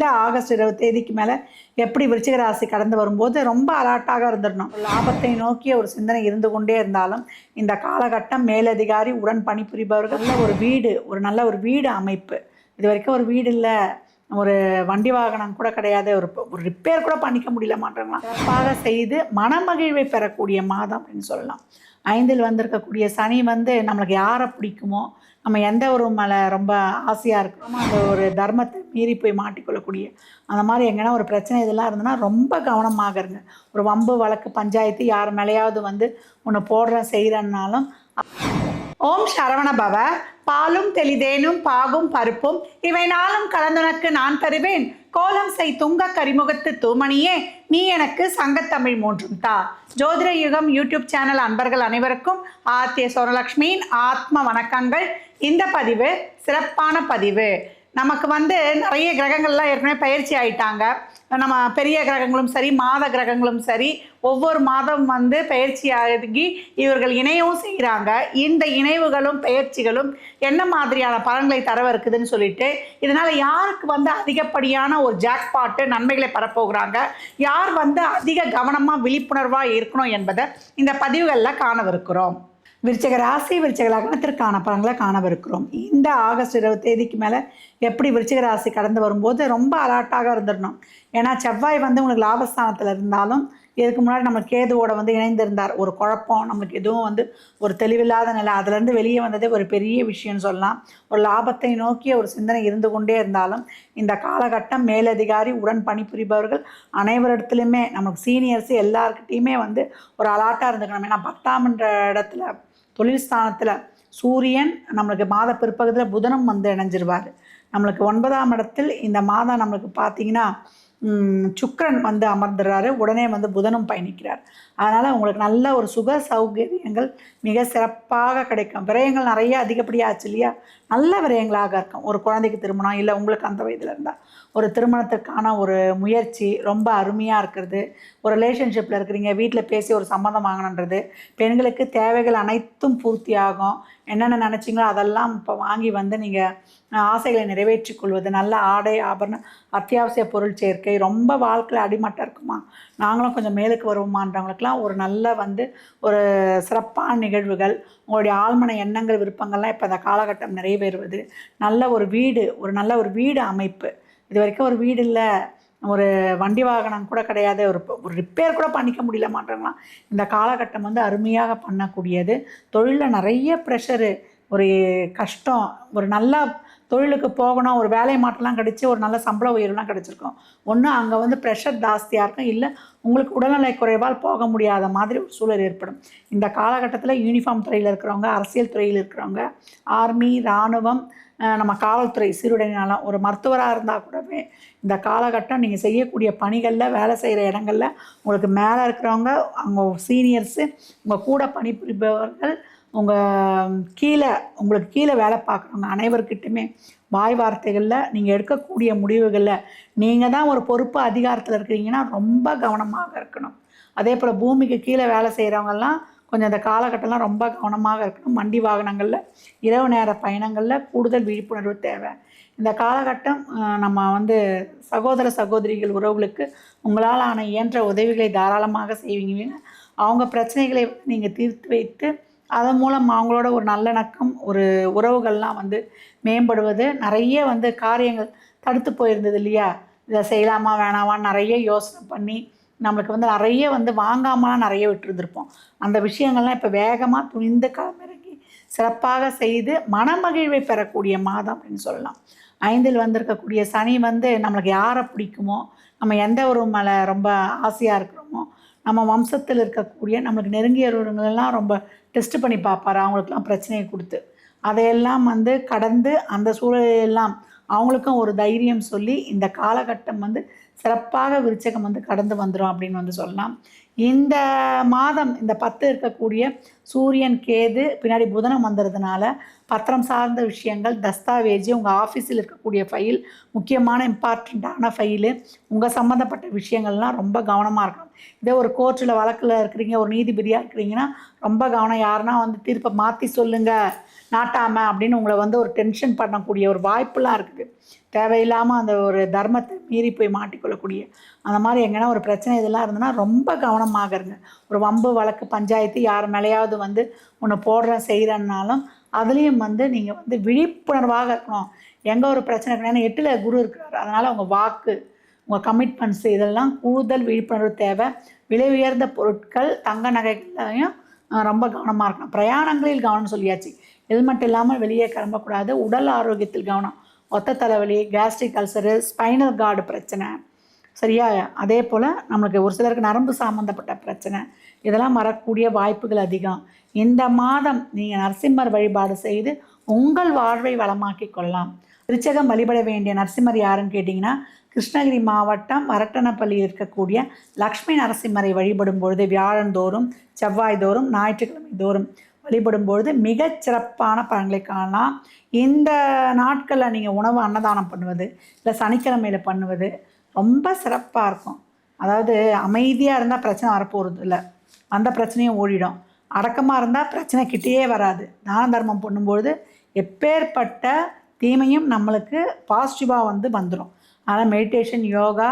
இந்த ஆகஸ்ட் இருபது தேதிக்கு மேலே எப்படி விருச்சிக ராசி கடந்து வரும்போது ரொம்ப அலர்ட்டாக இருந்துடணும். லாபத்தை நோக்கிய ஒரு சிந்தனை இருந்து கொண்டே இருந்தாலும் இந்த காலகட்டம் மேலதிகாரி உடன் பணிபுரிபவர்கள் ஒரு வீடு ஒரு நல்ல ஒரு வீடு அமைப்பு. இது வரைக்கும் ஒரு வீடு இல்லை. ஒரு வண்டி வாகனம் கூட கிடையாது. ஒரு ஒரு ரிப்பேர் கூட பண்ணிக்க முடியல மாட்டாங்களாம் சிறப்பாக செய்து மனமகிழ்வை பெறக்கூடிய மாதம் அப்படின்னு சொல்லலாம். ஐந்தில் வந்திருக்கக்கூடிய சனி வந்து நம்மளுக்கு யாரை பிடிக்குமோ நம்ம எந்த ஒரு மேலே ரொம்ப ஆசையாக இருக்கிறோமோ அந்த ஒரு தர்மத்தை மீறி போய் மாட்டிக்கொள்ளக்கூடிய அந்த மாதிரி எங்கன்னா ஒரு பிரச்சனை இதெல்லாம் இருந்ததுன்னா ரொம்ப கவனமாக இருங்க ஒரு வம்பு வழக்கு பஞ்சாயத்து யார் மேலேயாவது வந்து ஒன்று போடுறேன் செய்கிறேன்னாலும் ஓம் சரவண பவ. பாலும் தெளிதேனும் பாகும் பருப்பும் இவை நாளும் கலந்துனக்கு நான் தருவேன். கோலம் செய் துங்க கரிமுகத்து தூமணியே நீ எனக்கு சங்கத்தமிழ் மூன்றும் தா. ஜோதிட யுகம் யூடியூப் சேனல் அன்பர்கள் அனைவருக்கும் ஆத்திய சோரலக்ஷ்மியின் ஆத்ம வணக்கங்கள். இந்த பதிவு சிறப்பான பதிவு. நமக்கு வந்து நிறைய கிரகங்கள்லாம் ஏற்கனவே பயிற்சி ஆயிட்டாங்க. நம்ம பெரிய கிரகங்களும் சரி மாத கிரகங்களும் சரி ஒவ்வொரு மாதம் வந்து பயிற்சி ஆகி இவர்கள் இணையவும் செய்கிறாங்க இந்த இணைவுகளும் பயிற்சிகளும் என்ன மாதிரியான பலன்களை தரவ இருக்குதுன்னு சொல்லிட்டு இதனால் யாருக்கு வந்து அதிகப்படியான ஒரு ஜாக்பாட்டு நன்மைகளை பெறப்போகிறாங்க? யார் வந்து அதிக கவனமாக விழிப்புணர்வாக இருக்கணும் என்பதை இந்த பதிவுகளில் காணவிருக்கிறோம். விருச்சக ராசி விருச்சக லக்னத்திற்கான பலன்களை காணவிருக்கிறோம். இந்த ஆகஸ்ட் இருபது தேதிக்கு மேலே எப்படி விருச்சக ராசி கடந்து வரும்போது ரொம்ப அலர்ட்டாக இருந்துடணும். ஏன்னா செவ்வாய் வந்து உங்களுக்கு லாபஸ்தானத்தில் இருந்தாலும் இதுக்கு முன்னாடி நம்ம கேதுவோட வந்து இணைந்திருந்தார். ஒரு குழப்பம் நமக்கு எதுவும் வந்து ஒரு தெளிவில்லாத நிலை. அதுலேருந்து வெளியே வந்ததே ஒரு பெரிய விஷயம்னு சொல்லலாம். ஒரு லாபத்தை நோக்கிய ஒரு சிந்தனை இருந்து கொண்டே இருந்தாலும் இந்த காலகட்டம் மேலதிகாரி உடன் பணிபுரிபவர்கள் அனைவரிடத்துலையுமே நமக்கு சீனியர்ஸ் எல்லாருக்கிட்டேயுமே வந்து ஒரு அலாட்டாக இருந்துக்கணும். ஏன்னா பத்தாம்ன்ற இடத்துல தொழில் ஸ்தானத்தில் சூரியன் நம்மளுக்கு மாத பிற்பகுதியில் புதனும் வந்து இணைஞ்சிருவார். நம்மளுக்கு ஒன்பதாம் இடத்தில் இந்த மாதம் நம்மளுக்கு பார்த்தீங்கன்னா சுக்கரன் வந்து அமர்ந்துடுறாரு உடனே வந்து புதனும் பயணிக்கிறார். அதனால் உங்களுக்கு நல்ல ஒரு சுக சௌகரியங்கள் மிக சிறப்பாக கிடைக்கும். விரயங்கள் நிறைய அதிகப்படியாச்சு இல்லையா? நல்ல விரயங்களாக இருக்கும். ஒரு குழந்தைக்கு திருமணம் இல்லை உங்களுக்கு அந்த வயதில் இருந்தால் ஒரு திருமணத்துக்கான ஒரு முயற்சி ரொம்ப அருமையாக இருக்கிறது. ஒரு ரிலேஷன்ஷிப்பில் இருக்கிறீங்க வீட்டில் பேசி ஒரு சம்மந்தம் வாங்கணுன்றது பெண்களுக்கு தேவைகள் அனைத்தும் பூர்த்தியாகும். என்னென்ன நினச்சிங்களோ அதெல்லாம் இப்போ வாங்கி வந்து நீங்கள் ஆசைகளை நிறைவேற்றி கொள்வது நல்ல ஆடை ஆபரணம் அத்தியாவசிய பொருள் சேர்க்கை ரொம்ப வாழ்க்கையில் அடிமட்டம் இருக்குமா? நாங்களும் கொஞ்சம் மேலுக்கு வருவோமான்றவங்களுக்குலாம் ஒரு நல்ல வந்து ஒரு சிறப்பான நிகழ்வுகள். உங்களுடைய ஆழ்மன எண்ணங்கள் விருப்பங்கள்லாம் இப்போ இந்த காலகட்டம் நிறைவேறுவது. நல்ல ஒரு வீடு ஒரு நல்ல ஒரு வீடு அமைப்பு. இது வரைக்கும் ஒரு வீடு இல்லை. ஒரு வண்டி வாகனம் கூட கிடையாது. ஒரு ஒரு ரிப்பேர் கூட பண்ணிக்க முடியல மாட்டாங்களாம் இந்த காலகட்டம் வந்து அருமையாக பண்ணக்கூடியது. தொழிலில் நிறைய ப்ரெஷரு ஒரு கஷ்டம் ஒரு நல்ல தொழிலுக்கு போகணும் ஒரு வேலை மாற்றலாம் கிடச்சி ஒரு நல்ல சம்பள உயர்வுலாம் கிடச்சிருக்கும். ஒன்று அங்கே வந்து ப்ரெஷர் ஜாஸ்தியாக இருக்கும். இல்லை உங்களுக்கு உடல்நிலை குறைவால் போக முடியாத மாதிரி ஒரு சூழல் ஏற்படும். இந்த காலகட்டத்தில் யூனிஃபார்ம் துறையில் இருக்கிறவங்க அரசியல் துறையில் இருக்கிறவங்க ஆர்மி இராணுவம் நம்ம காவல்துறை சீருடைனாலும் ஒரு மருத்துவராக இருந்தால் கூடவே இந்த காலகட்டம் நீங்கள் செய்யக்கூடிய பணிகளில் வேலை செய்கிற இடங்களில் உங்களுக்கு மேலே இருக்கிறவங்க அவங்க சீனியர்ஸு உங்கள் கூட பணிபுரிபவர்கள் உங்கள் கீழே உங்களுக்கு கீழே வேலை பார்க்குறவங்க அனைவருக்கிட்டுமே வாய் வார்த்தைகளில் நீங்கள் எடுக்கக்கூடிய முடிவுகளில் நீங்கள் தான் ஒரு பொறுப்பு அதிகாரத்தில் இருக்கிறீங்கன்னா ரொம்ப கவனமாக இருக்கணும். அதே போல் பூமிக்கு கீழே வேலை செய்கிறவங்கெல்லாம் கொஞ்சம் அந்த காலகட்டம்லாம் ரொம்ப கவனமாக இருக்கணும். வண்டி வாகனங்களில் இரவு நேர பயணங்களில் கூடுதல் விழிப்புணர்வு தேவை. இந்த காலகட்டம் நம்ம வந்து சகோதர சகோதரிகள் உறவுகளுக்கு உங்களால் ஆன இயன்ற உதவிகளை தாராளமாக செய்வீங்க. அவங்க பிரச்சனைகளை நீங்கள் தீர்த்து வைத்து அதன் மூலம் அவங்களோட ஒரு நல்லிணக்கம் ஒரு உறவுகள்லாம் வந்து மேம்படுவது நிறைய வந்து காரியங்கள் தடுத்து போயிருந்தது இல்லையா? இதை செய்யலாமா வேணாமான்னு நிறைய யோசனை பண்ணி நம்மளுக்கு வந்து நிறைய வந்து வாங்காமலாம் நிறைய விட்டுருந்துருப்போம். அந்த விஷயங்கள்லாம் இப்போ வேகமாக துணிந்து களமிறங்கி சிறப்பாக செய்து மனமகிழ்வை பெறக்கூடிய மாதம் அப்படின்னு சொல்லலாம். ஐந்தில் வந்திருக்கக்கூடிய சனி வந்து நம்மளுக்கு யாரை பிடிக்குமோ நம்ம எந்த ஒரு மேலே ரொம்ப ஆசையாக இருக்கிறோமோ நம்ம வம்சத்தில் இருக்கக்கூடிய நம்மளுக்கு நெருங்கியவர்களெல்லாம் ரொம்ப டெஸ்ட் பண்ணி பார்ப்பாரு. அவங்களுக்குலாம் பிரச்சனையை கொடுத்து அதையெல்லாம் வந்து கடந்து அந்த சூழலையெல்லாம் அவங்களுக்கும் ஒரு தைரியம் சொல்லி இந்த காலகட்டம் வந்து சிறப்பாக விருச்சகம் வந்து கடந்து வந்துடும் அப்படின்னு வந்து சொல்லலாம். இந்த மாதம் இந்த பத்து இருக்கக்கூடிய சூரியன் கேது பின்னாடி புதனம் வந்ததுனால பத்திரம் சார்ந்த விஷயங்கள் தஸ்தாவேஜ் உங்கள் ஆஃபீஸில் இருக்கக்கூடிய ஃபைல் முக்கியமான இம்பார்ட்டண்ட்டான ஃபைலு உங்கள் சம்மந்தப்பட்ட விஷயங்கள்லாம் ரொம்ப கவனமாக இருக்கணும். இதே ஒரு கோர்ட்டில் வழக்கில் இருக்கிறீங்க ஒரு நீதிபதியாக இருக்கிறீங்கன்னா ரொம்ப கவனம். யாருன்னா வந்து தீர்ப்பை மாற்றி சொல்லுங்கள் நாட்டாமல் அப்படின்னு உங்களை வந்து ஒரு டென்ஷன் பண்ணக்கூடிய ஒரு வாய்ப்புலாம் இருக்குது. தேவையில்லாமல் அந்த ஒரு தர்மத்தை மீறி போய் மாட்டிக்கொள்ளக்கூடிய அந்த மாதிரி எங்கன்னா ஒரு பிரச்சனை இதெல்லாம் இருந்ததுன்னா ரொம்ப கவனமாக இருங்க ஒரு வம்பு வழக்கு பஞ்சாயத்து யார் மேலேயாவது வந்து ஒன்று போடுறேன் செய்கிறேன்னாலும் அதுலேயும் வந்து நீங்கள் வந்து விழிப்புணர்வாக இருக்கணும். எங்கே ஒரு பிரச்சனை இருக்குன்னா ஏன்னா எட்டில் குரு இருக்கிறார். அதனால் உங்கள் வாக்கு உங்கள் கமிட்மெண்ட்ஸ் இதெல்லாம் கூடுதல் விழிப்புணர்வு தேவை. விலை உயர்ந்த பொருட்கள் தங்க நகைகளையும் ரொம்ப கவனமாக இருக்கணும். பிரயாணங்களில் கவனம் சொல்லியாச்சு. ஹெல்மெட் இல்லாமல் வெளியே கிளம்பக்கூடாது. உடல் ஆரோக்கியத்தில் கவனம். ஒத்த தலைவலி கேஸ்ட்ரிக் அல்சரு ஸ்பைனல் கார்டு பிரச்சனை. சரியா? அதே போல் நம்மளுக்கு ஒரு சிலருக்கு நரம்பு சம்மந்தப்பட்ட பிரச்சனை. இதெல்லாம் வரக்கூடிய வாய்ப்புகள் அதிகம். இந்த மாதம் நீங்கள் நரசிம்மர் வழிபாடு செய்து உங்கள் வாழ்வை வளமாக்கி கொள்ளலாம். திருச்சகம் வழிபட வேண்டிய நரசிம்மர் யாருன்னு கேட்டிங்கன்னா கிருஷ்ணகிரி மாவட்டம் வரட்டனப்பள்ளி இருக்கக்கூடிய லக்ஷ்மி நரசிம்மரை வழிபடும் பொழுது வியாழந்தோறும் செவ்வாய் தோறும் ஞாயிற்றுக்கிழமை தோறும் வழிபடும் பொழுது மிகச் சிறப்பான பலன்களை காணலாம். இந்த நாட்களில் நீங்கள் உணவு அன்னதானம் பண்ணுவது இல்லை சனிக்கிழமையில் பண்ணுவது ரொம்ப சிறப்பாக இருக்கும். அதாவது அமைதியாக இருந்தால் பிரச்சனை வரப்போகிறது இல்லை. அந்த பிரச்சனையும் ஓடிடும். அடக்கமாக இருந்தால் பிரச்சனை கிட்டேயே வராது. தான தர்மம் பண்ணும்பொழுது எப்பேற்பட்ட தீமையும் நம்மளுக்கு பாசிட்டிவாக வந்து வந்துடும் அதனால் மெடிடேஷன் யோகா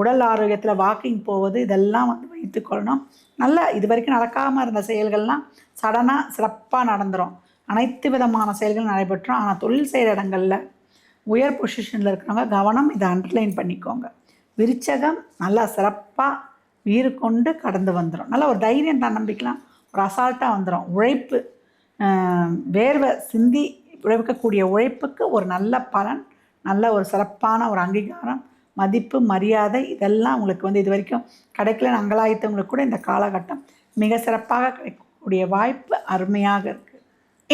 உடல் ஆரோக்கியத்தில் வாக்கிங் போவது இதெல்லாம் வந்து வைத்துக்கொள்ளணும் நல்லா இது வரைக்கும் நடக்காமல் இருந்த செயல்கள்லாம் சடனாக சிறப்பாக நடந்துடும் அனைத்து விதமான செயல்களும் நடைபெற்றோம். ஆனால் தொழில் செய்கிற இடங்களில் உயர் பொசிஷனில் இருக்கிறவங்க கவனம் இதை அண்டர்லைன் பண்ணிக்கோங்க. விருச்சகம் நல்லா சிறப்பாக வீறு கொண்டு கடந்து வந்துடும் நல்லா ஒரு தைரியம் தன்னம்பிக்கலாம் ஒரு அசால்ட்டாக வந்துடும் உழைப்பு வேர்வை சிந்தி உழைக்கக்கூடிய உழைப்புக்கு ஒரு நல்ல பலன் நல்ல ஒரு சிறப்பான ஒரு அங்கீகாரம் மதிப்பு மரியாதை இதெல்லாம் உங்களுக்கு வந்து இது வரைக்கும் கிடைக்கல அங்கலாயத்தவங்களுக்கு கூட இந்த காலகட்டம் மிக சிறப்பாக கிடைக்கக்கூடிய வாய்ப்பு அருமையாக இருக்குது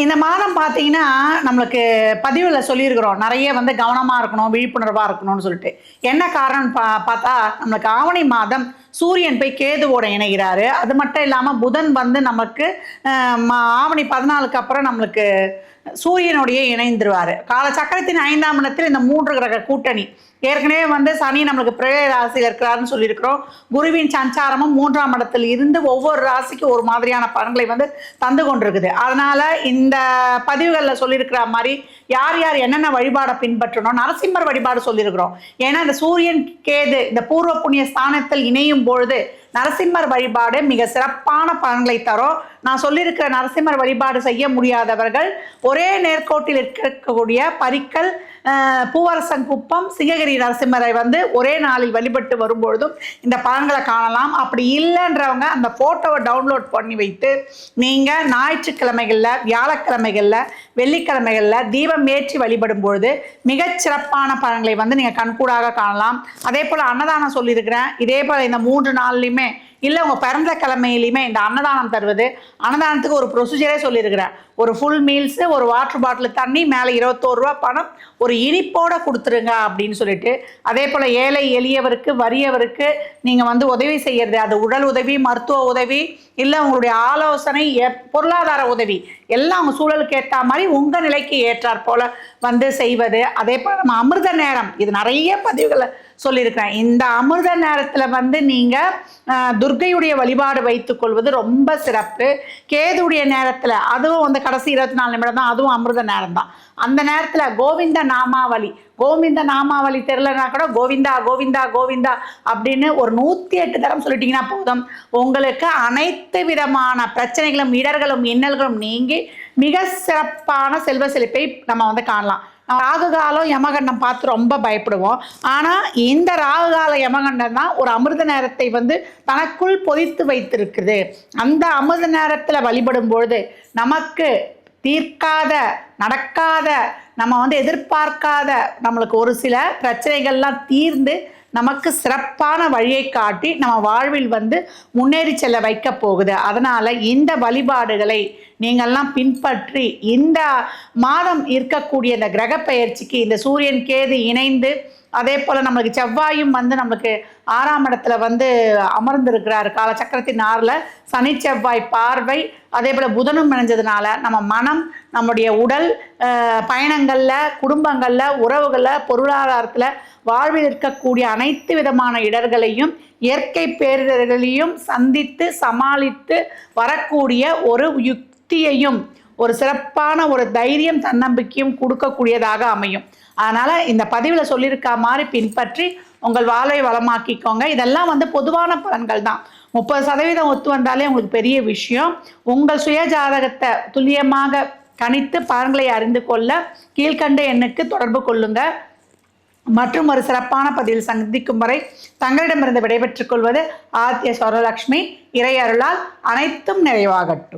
இந்த மாதம் பார்த்தீங்கன்னா நம்மளுக்கு பதிவில் சொல்லியிருக்கிறோம். நிறைய வந்து கவனமாக இருக்கணும் விழிப்புணர்வாக இருக்கணும்னு சொல்லிட்டு. என்ன காரணம் பா பார்த்தா நம்மளுக்கு ஆவணி மாதம் சூரியன் போய் கேதுவோட இணைகிறாரு. அது மட்டும் இல்லாமல் புதன் வந்து நமக்கு மா- ஆவணி பதினாலுக்கு அப்புறம் நம்மளுக்கு சூரியனுடைய இணைந்துருவார். கால சக்கரத்தின் ஐந்தாம் இடத்தில் இந்த மூன்று கிரக கூட்டணி. ஏற்கனவே வந்து சனி நம்மளுக்கு பிரே ராசியில் இருக்கிறாருன்னு சொல்லியிருக்கிறோம். குருவின் சஞ்சாரமும் மூன்றாம் இடத்தில் இருந்து ஒவ்வொரு ராசிக்கும் ஒரு மாதிரியான பலன்களை வந்து தந்து கொண்டிருக்குது. அதனால இந்த பதிவுகளில் சொல்லியிருக்கிற மாதிரி யார் யார் என்னென்ன வழிபாடை பின்பற்றணும் நரசிம்மர் வழிபாடு சொல்லியிருக்கிறோம். ஏன்னா இந்த சூரியன் கேது இந்த பூர்வ புண்ணிய ஸ்தானத்தில் இணையும் பொழுது நரசிம்மர் வழிபாடு மிக சிறப்பான பலன்களை தரும். நான் சொல்லியிருக்கிற நரசிம்மர் வழிபாடு செய்ய முடியாதவர்கள் ஒரே நேர்கோட்டில் இருக்கக்கூடிய பரிக்கல் பூவரசன் குப்பம் சிங்ககிரி நரசிம்மரை வந்து ஒரே நாளில் வழிபட்டு வரும்பொழுதும் இந்த பலன்களை காணலாம். அப்படி இல்லைன்றவங்க அந்த ஃபோட்டோவை டவுன்லோட் பண்ணி வைத்து நீங்கள் ஞாயிற்றுக்கிழமைகளில் வியாழக்கிழமைகளில் வெள்ளிக்கிழமைகளில் தீபம் ஏற்றி வழிபடும் பொழுது மிகச் சிறப்பான பலன்களை வந்து நீங்கள் கண்கூடாக காணலாம். அதே போல் அன்னதானம் சொல்லியிருக்கிறேன். இதே போல் இந்த மூன்று நாள்லையுமே இல்லை உங்கள் பிறந்த கிழமையிலையுமே இந்த அன்னதானம் தருவது அன்னதானத்துக்கு ஒரு ப்ரொசீஜரே சொல்லியிருக்கிறேன். ஒரு ஃபுல் மீல்ஸு ஒரு வாட்டர் பாட்டில் தண்ணி மேலே இருபத்தோரு ரூபா பணம் ஒரு இனிப்போடு கொடுத்துருங்க அப்படின்னு சொல்லிட்டு அதே போல் ஏழை எளியவருக்கு வறியவருக்கு நீங்கள் வந்து உதவி செய்கிறது அது உடல் உதவி மருத்துவ உதவி இல்லை உங்களுடைய ஆலோசனை எ- பொருளாதார உதவி எல்லாம் அவங்க சூழலுக்கு ஏற்ற மாதிரி உங்கள் நிலைக்கு ஏற்றாற் போல வந்து செய்வது. அதே போல் நம்ம அமிர்த நேரம் இது நிறைய பதிவுகளை சொல்லியிருக்கிறேன். இந்த அமிர்த நேரத்தில் வந்து நீங்கள் துர்க்கையுடைய வழிபாடு வைத்துக்கொள்வது ரொம்ப சிறப்பு. கேதுடைய நேரத்தில் அதுவும் வந்து கடைசி இருபத்தி நாலு நிமிடம் தான் அதுவும் அமிர்த நேரம் தான் அந்த நேரத்தில் கோவிந்த நாமாவளி கோவிந்த நாமாவளி தெரிலனா கூட கோவிந்தா கோவிந்தா கோவிந்தா அப்படின்னு ஒரு நூற்றி எட்டு தரம் சொல்லிட்டீங்கன்னா போதும். உங்களுக்கு அனைத்து விதமான பிரச்சனைகளும் இடர்களும் இன்னல்களும் நீங்கி மிக சிறப்பான செல்வ செழிப்பை நம்ம வந்து காணலாம். ராகு காலம் யமகண்டம் பார்த்து ரொம்ப பயப்படுவோம். ஆனால் இந்த ராகுகால யமகண்டம் தான் ஒரு அமிர்த நேரத்தை வந்து தனக்குள் பொதித்து வைத்திருக்குது. அந்த அமிர்த நேரத்தில் வழிபடும் பொழுது நமக்கு தீர்க்காத நடக்காத நம்ம வந்து எதிர்பார்க்காத நம்மளுக்கு ஒரு சில பிரச்சனைகள்லாம் தீர்ந்து நமக்கு சிறப்பான வழியை காட்டி நம்ம வாழ்வில் வந்து முன்னேறி செல்ல வைக்க போகுது. அதனால் இந்த வழிபாடுகளை நீங்கள்லாம் பின்பற்றி இந்த மாதம் இருக்கக்கூடிய இந்த கிரக பயிற்சிக்கு இந்த சூரியன் கேது இணைந்து அதே போல் நம்மளுக்கு செவ்வாயும் வந்து நம்மளுக்கு ஆறாம் இடத்துல வந்து அமர்ந்திருக்கிறார். காலச்சக்கரத்தின் ஆறில் சனி செவ்வாய் பார்வை அதே போல் புதனும் இணைஞ்சதுனால நம்ம மனம் நம்முடைய உடல் பயணங்களில் குடும்பங்களில் உறவுகளில் பொருளாதாரத்தில் வாழ்வில் இருக்கக்கூடிய அனைத்து விதமான இடர்களையும் இயற்கை பேரிடர்களையும் சந்தித்து சமாளித்து வரக்கூடிய ஒரு யுக்தியையும் ஒரு சிறப்பான ஒரு தைரியம் தன்னம்பிக்கையும் கொடுக்கக்கூடியதாக அமையும். அதனால் இந்த பதிவில் சொல்லியிருக்க மாதிரி பின்பற்றி உங்கள் வாழ்வை வளமாக்கிக்கோங்க. இதெல்லாம் வந்து பொதுவான பலன்கள் தான். முப்பது சதவீதம் ஒத்து வந்தாலே உங்களுக்கு பெரிய விஷயம். உங்கள் சுய ஜாதகத்தை துல்லியமாக கணித்து பலன்களை அறிந்து கொள்ள கீழ்கண்ட எண்ணுக்கு தொடர்பு கொள்ளுங்க. மற்றும் ஒரு சிறப்பான பதிவில் சந்திக்கும் வரை தங்களிடமிருந்து விடைபெற்றுக் கொள்வது ஆத்திய ஸ்வரலட்சுமி இறையருளால் அனைத்தும் நிறைவாகட்டும்.